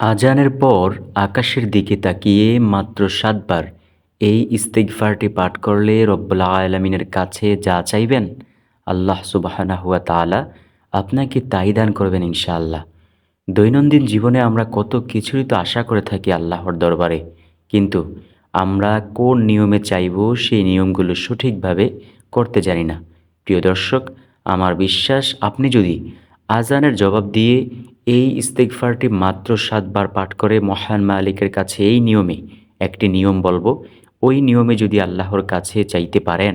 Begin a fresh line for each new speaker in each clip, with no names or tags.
আজানের পর আকাশের দিকে তাকিয়ে মাত্র সাতবার এই ইস্তেগফারটি পাঠ করলে রব্বুল আলমিনের কাছে যা চাইবেন, আল্লাহ সুবাহানা হুয়া তালা আপনাকে তাই দান করবেন ইনশাআল্লাহ। দৈনন্দিন জীবনে আমরা কত কিছুই তো আশা করে থাকি আল্লাহর দরবারে, কিন্তু আমরা কোন নিয়মে চাইব সেই নিয়মগুলো সঠিকভাবে করতে জানি না। প্রিয় দর্শক, আমার বিশ্বাস, আপনি যদি আজানের জবাব দিয়ে এই ইস্তেকফারটি মাত্র সাতবার পাঠ করে মহান মালিকের কাছে এই নিয়মে একটি নিয়ম বলব, ওই নিয়মে যদি আল্লাহর কাছে চাইতে পারেন,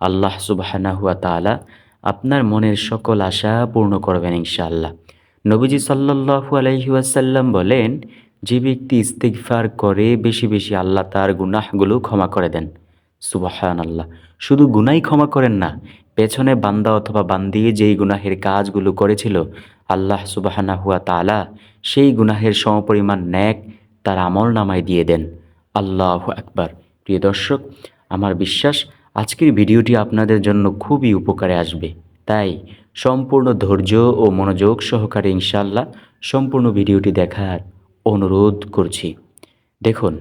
আল্লাহ সুবাহানা হুয়া তালা আপনার মনের সকল আশা পূর্ণ করবেন ইনশাআল্লাহ। নবীজি সাল্লাহু আলহিউসাল্লাম বলেন, যে ব্যক্তি ইস্তেগফার করে বেশি বেশি আল্লাহ তার গুনাহগুলো ক্ষমা করে দেন। সুবাহান আল্লাহ শুধু গুনাই ক্ষমা করেন না, পেছনে বান্দা অথবা বান্দিয়ে যেই গুনাহের কাজগুলো করেছিল, আল্লাহ সুবাহানা হুয়া তালা সেই গুনাহের সমপরিমাণ ন্যাক তার আমল নামায় দিয়ে দেন। আল্লাহ একবার প্রিয় দর্শক, আমার বিশ্বাস আজকের ভিডিওটি আপনাদের জন্য খুবই উপকারে আসবে। তাই সম্পূর্ণ ধৈর্য ও মনোযোগ সহকারে ইনশাল্লাহ সম্পূর্ণ ভিডিওটি দেখার অনুরোধ করছি। দেখুন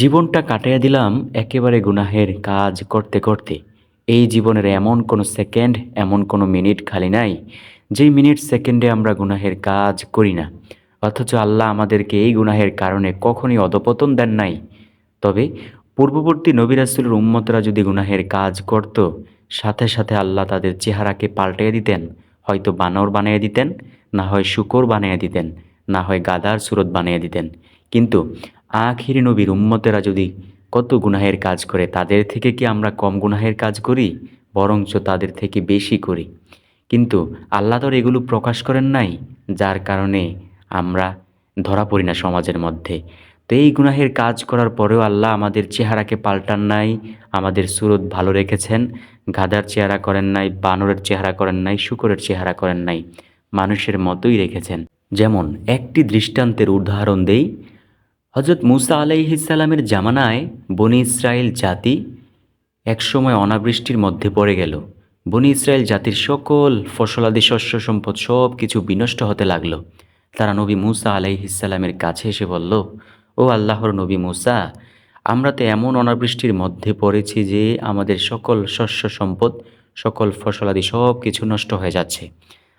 জীবনটা কাটাইয়া দিলাম একেবারে গুনাহের কাজ করতে করতে। এই জীবনের এমন কোনো সেকেন্ড, এমন কোনো মিনিট খালি নাই, যেই মিনিট সেকেন্ডে আমরা গুনাহের কাজ করি না। অথচ আল্লাহ আমাদেরকে এই গুনাহের কারণে কখনই অধপতন দেন নাই। তবে পূর্ববর্তী নবিরাসুলের উম্মতরা যদি গুনাহের কাজ করত, সাথে সাথে আল্লাহ তাদের চেহারাকে পাল্টিয়ে দিতেন। হয়তো বানর বানিয়ে দিতেন, না হয় শুকর বানিয়ে দিতেন, না হয় গাদার সুরত বানিয়ে দিতেন। কিন্তু আখিরি নবীর উম্মতেরা যদি কত গুনাহের কাজ করে, তাদের থেকে কি আমরা কম গুনাহের কাজ করি? বরঞ্চ তাদের থেকে বেশি করি। কিন্তু আল্লাহ তোর এগুলো প্রকাশ করেন নাই, যার কারণে আমরা ধরা পড়ি না সমাজের মধ্যে। তো এই গুনাহের কাজ করার পরেও আল্লাহ আমাদের চেহারাকে পাল্টান নাই, আমাদের সুরত ভালো রেখেছেন, গাদার চেহারা করেন নাই, বানরের চেহারা করেন নাই, শুকরের চেহারা করেন নাই, মানুষের মতোই রেখেছেন। যেমন একটি দৃষ্টান্তের উদাহরণ দেই হজরত মুসা আলাইহিসাল্লামের জামানায় বনি ইসরায়েল জাতি একসময় অনাবৃষ্টির মধ্যে পড়ে গেল। বনি ইসরায়েল জাতির সকল ফসলাদি শস্য সম্পদ সব কিছু বিনষ্ট হতে লাগল। তারা নবী মুসা আলাইহিসাল্লামের কাছে এসে বলল, ও আল্লাহর নবী মুসা, আমরা তো এমন অনাবৃষ্টির মধ্যে পড়েছি যে আমাদের সকল শস্য সম্পদ, সকল ফসলাদি সব কিছু নষ্ট হয়ে যাচ্ছে।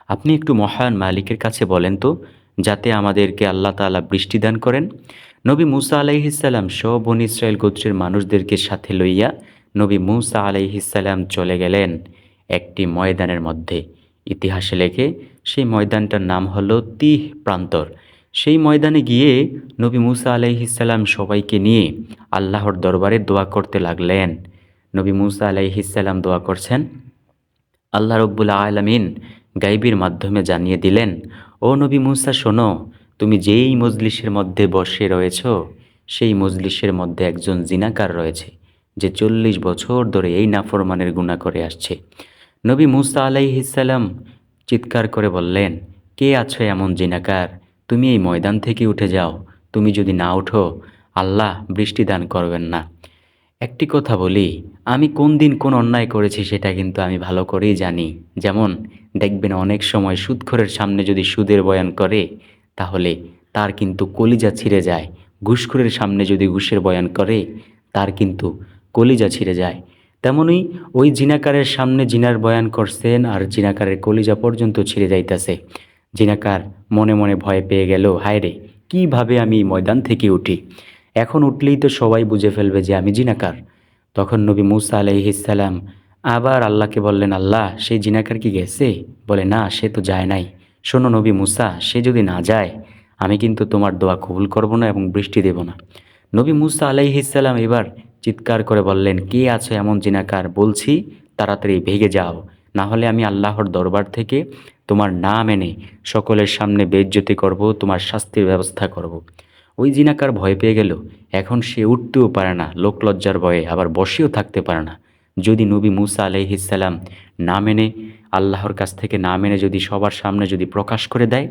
আপনি একটু মহান মালিকের কাছে বলেন তো যাতে আমাদেরকে আল্লাহ তালা বৃষ্টি দান করেন। নবী মুসা আলাইহিসাল্লাম সব বন ইসরায়েল গোত্রের মানুষদেরকে সাথে লইয়া নবী মুসা আলাইহিসাল্লাম চলে গেলেন একটি ময়দানের মধ্যে। ইতিহাসে লেখে সেই ময়দানটার নাম হলো তিহ প্রান্তর। সেই ময়দানে গিয়ে নবী মুসা আলাইহিসাল্লাম সবাইকে নিয়ে আল্লাহর দরবারে দোয়া করতে লাগলেন। নবী মুসা আলাইহিসাল্লাম দোয়া করছেন, আল্লাহ রব্বুল আলমিন গাইবির মাধ্যমে জানিয়ে দিলেন ও নবী মুসা, শোনো, তুমি যেই মজলিসের মধ্যে বসে রয়েছ, সেই মজলিসের মধ্যে একজন জিনাকার রয়েছে, যে চল্লিশ বছর ধরে এই নাফরমানের গুণা করে আসছে। নবী মুসা আলাইহিসাল্লাম চিৎকার করে বললেন, কে আছো এমন জিনাকার? তুমি এই ময়দান থেকে উঠে যাও। তুমি যদি না উঠো, আল্লাহ বৃষ্টি দান করবেন না। একটি কথা বলি, আমি কোন দিন কোন অন্যায় করেছি সেটা কিন্তু আমি ভালো করেই জানি। যেমন, দেখবেন অনেক সময় সুদখোরের সামনে যদি সুদের বয়ান করে, তাহলে তার কিন্তু কলিজা ছিঁড়ে যায়। ঘুষখোরের সামনে যদি ঘুষের বয়ান করে, তার কিন্তু কলিজা ছিঁড়ে যায়। তেমনই ওই জিনাকারের সামনে জিনার বয়ান করছেন আর জিনাকারের কলিজা পর্যন্ত ছিঁড়ে যাইতেছে। জিনাকার মনে মনে ভয় পেয়ে গেল হায় রে কীভাবে আমি ময়দান থেকে উঠি? এখন উঠলেই তো সবাই বুঝে ফেলবে যে আমি জিনাকার। তখন নবী মুসা আলাইহিসাল্লাম আবার আল্লাহকে বললেন, আল্লাহ সেই জিনাকার কি গেছে? বলে, না, সে তো যায় নাই। শোনো নবী মুসা, সে যদি না যায়, আমি কিন্তু তোমার দোয়া কবুল করব না এবং বৃষ্টি দেব না। নবী মুসা আলাইহিসাল্লাম এবার চিৎকার করে বললেন, কে আছো এমন জিনাকার? বলছি, তাড়াতাড়ি ভেগে যাও। না হলে আমি আল্লাহর দরবার থেকে তোমার নাম এনে সকলের সামনে বেজ্জতি করব, তোমার শাস্তির ব্যবস্থা করব। ওই জিনাকার ভয় পেয়ে গেল। এখন সে উঠতেও পারে না লোকলজ্জার ভয়ে, আবার বসেও থাকতে পারে না। যদি নবী মুসা আলহিসাল্লাম না মেনে, আল্লাহর কাছ থেকে না মেনে যদি সবার সামনে যদি প্রকাশ করে দেয়,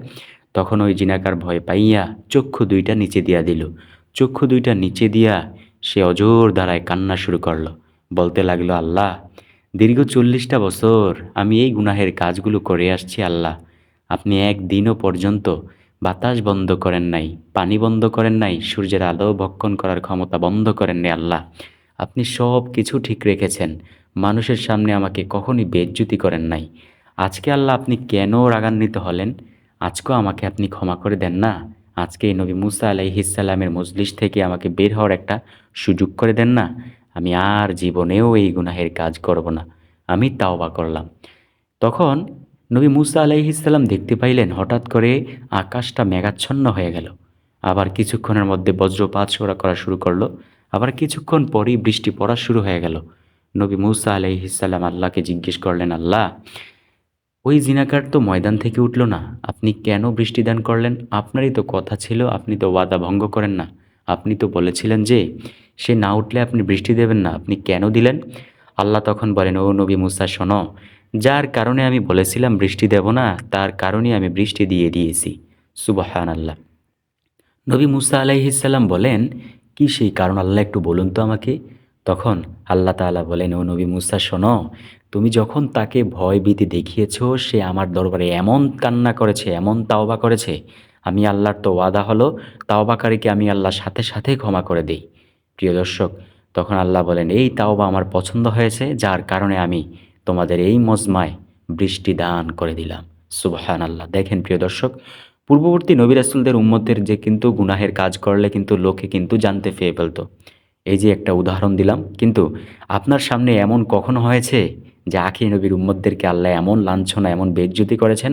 তখন ওই জিনাকার ভয় পাইয়া চক্ষু দুইটা নিচে দিয়া দিল। চক্ষু দুইটা নিচে দিয়া সে অজোর দ্বারায় কান্না শুরু করল। বলতে লাগল, আল্লাহ, দীর্ঘ চল্লিশটা বছর আমি এই গুনাহের কাজগুলো করে আসছি, আল্লাহ। আপনি একদিনও পর্যন্ত বাতাস বন্ধ করেন নাই, পানি বন্ধ করেন নাই, সূর্যের আলো ভক্ষণ করার ক্ষমতা বন্ধ করেন নাই আল্লাহ। আপনি সব কিছু ঠিক রেখেছেন, মানুষের সামনে আমাকে কখনই বেজ্জুতি করেন নাই। আজকে আল্লাহ আপনি কেন রাগান্বিত হলেন? আজকেও আমাকে আপনি ক্ষমা করে দেন না। আজকে এই নবী মুসা আলাইহিসাল্লামের মজলিস থেকে আমাকে বের হওয়ার একটা সুযোগ করে দেন না। আমি আর জীবনেও এই গুনাহের কাজ করব না। আমি তাওবা করলাম। তখন নবী মুসা আলাইহিসাল্লাম দেখতে পাইলেন, হঠাৎ করে আকাশটা মেঘাচ্ছন্ন হয়ে গেল। আবার কিছুক্ষণের মধ্যে বজ্রপাত সোরা করা শুরু করল। আবার কিছুক্ষণ পরেই বৃষ্টি পড়া শুরু হয়ে গেল। নবী মুসা আলাইহিসাল্লাম আল্লাহকে জিজ্ঞেস করলেন, আল্লাহ, ওই জিনাকার তো ময়দান থেকে উঠল না। আপনি কেন বৃষ্টি দান করলেন? আপনারই তো কথা ছিল, আপনি তো ওয়াদা ভঙ্গ করেন না। আপনি তো বলেছিলেন যে, সে না উঠলে আপনি বৃষ্টি দেবেন না। আপনি কেন দিলেন? আল্লাহ তখন বলেন, ও নবী মুসা, শোনো যার কারণে আমি বলেছিলাম বৃষ্টি দেব না, তার কারণে আমি বৃষ্টি দিয়ে দিয়েছি। সুবাহান আল্লাহ নবী মুসা আলাইহিসাল্লাম বলেন, কি সেই কারণ? আল্লাহ একটু বলুন তো আমাকে। তখন আল্লাহ তাআলা বলেন, ও নবী মুসা, শোনো, তুমি যখন তাকে ভয় ভীতি দেখিয়েছ, সে আমার দরবারে এমন কান্না করেছে, এমন তাওবা করেছে, আমি আল্লাহর তো ওয়াদা হলো, তাওবাকারীকে আমি আল্লাহর সাথে সাথে ক্ষমা করে দিই। প্রিয় দর্শক, তখন আল্লাহ বলেন, এই তাওবা আমার পছন্দ হয়েছে, যার কারণে আমি তোমাদের এই মজমায় বৃষ্টি দান করে দিলাম। সুবহান আল্লাহ দেখেন প্রিয় দর্শক, পূর্ববর্তী নবী রাসুলদের উম্মতের যে কিন্তু গুনাহের কাজ করলে কিন্তু লোকে কিন্তু জানতে পেয়ে ফেলতো। এই যে একটা উদাহরণ দিলাম, কিন্তু আপনার সামনে এমন কখনো হয়েছে যে আখি নবীর উম্মতদেরকে আল্লাহ এমন লাঞ্ছনা, এমন বেজ্জুতি করেছেন?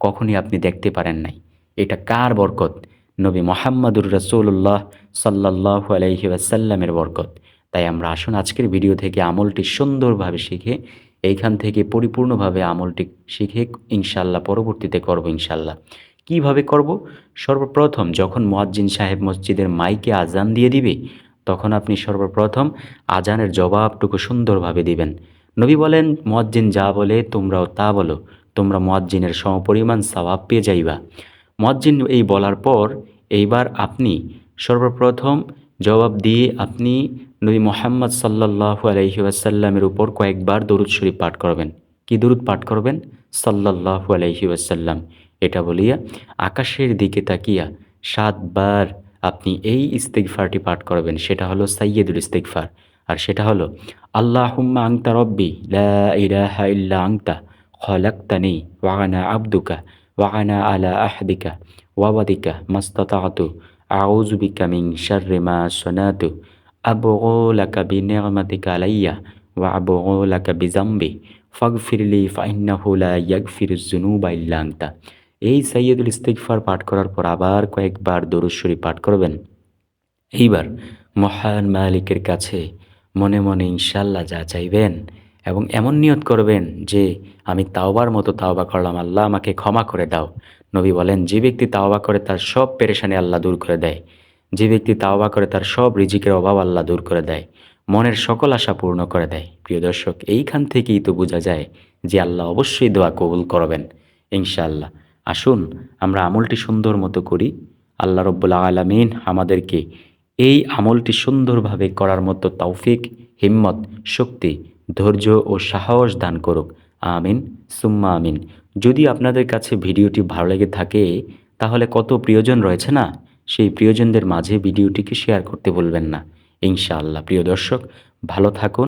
কখনই আপনি দেখতে পারেন নাই। এটা কার বরকত? নবী মোহাম্মদুর রসুল্লাহ সাল্লাহ আলহি আসাল্লামের বরকত। তাই আমরা আসুন আজকের ভিডিও থেকে আমলটি সুন্দরভাবে শিখে এইখান থেকে পরিপূর্ণভাবে আমলটি শিখে ইনশাল্লাহ, পরবর্তীতে করব ইনশাল্লাহ। কীভাবে করব? সর্বপ্রথম যখন মোয়াজ্জিন সাহেব মসজিদের মাইকে আজান দিয়ে দিবে, তখন আপনি সর্বপ্রথম আজানের জবাবটুকু সুন্দরভাবে দিবেন। নবী বলেন, মোয়াজ্জিন যা বলে তোমরাও তা বলো, তোমরা মোয়াজ্জিনের সমপরিমাণ সওয়াব পেয়ে যাইবা। মোয়াজ্জিন এই বলার পর এইবার আপনি সর্বপ্রথম জবাব দিয়ে আপনি নবী মোহাম্মদ সাল্লাহ আলহি আসাল্লামের উপর কয়েকবার দরুদ শরীফ পাঠ করবেন। কি দরুদ পাঠ করবেন? সাল্লাহ আলহি আসাল্লাম এটা বলিয়া আকাশের দিকে তাকিয়া সাতবার আপনি এই ইস্তেকফারটি পাঠ করবেন। সেটা হলো সাইয়েদুল ইস্তেকফার আর সেটা হলো আল্লাহ হুম্মা আংতা রব্বি ইলাহা ইল্লা আংতা খলাক্তানি ওয়াগানা আবদুকা ওয়াগানা আলা আহদিকা ওয়াবাদিকা মাস্তাতাতু আউযু বিকা মিন শাররি মা সনাতু আবগু লাকা বিনি'মাতিকা আলাইয়া ওয়া আবগু লাকা বিজামবি ফাগফিরলি ফাইন্নাহু লা ইয়াগফিরুজ যুনুবা ইল্লা আনতা এই সাইয়্যিদুল ইস্তিগফার পাঠ করার পর আবার কয়েকবার দরুদ শরীফ পাঠ করবেন। এইবার মহান মালিকের কাছে মনে মনে ইনশাল্লাহ যা চাইবেন এবং এমন নিয়ত করবেন যে, আমি তাওবার মতো তাওবা করলাম, আল্লাহ আমাকে ক্ষমা করে দাও। নবী বলেন, যে ব্যক্তি তাওবা করে তার সব পেরেশানি আল্লাহ দূর করে দেয়। যে ব্যক্তি তাওবা করে তার সব রিজিকের অভাব আল্লাহ দূর করে দেয়। মনের সকল আশা পূর্ণ করে দেয়। প্রিয় দর্শক, এইখান থেকেই তো বোঝা যায় যে আল্লাহ অবশ্যই দোয়া কবুল করবেন, ইনশাআল্লাহ। আসুন, আমরা আমলটি সুন্দর মতো করি। আল্লাহ রব্বুল্লা আলমিন আমাদেরকে এই আমলটি সুন্দরভাবে করার মতো তৌফিক, হিম্মত, শক্তি, ধৈর্য ও সাহস দান করুক। আমিন, সুম্মা আমিন। যদি আপনাদের কাছে ভিডিওটি ভালো লেগে থাকে, তাহলে কত প্রিয়জন রয়েছে না? সেই প্রিয়জনদের মাঝে ভিডিওটিকে শেয়ার করতে বলবেন না। ইনশাআল্লাহ, প্রিয় দর্শক, ভালো থাকুন।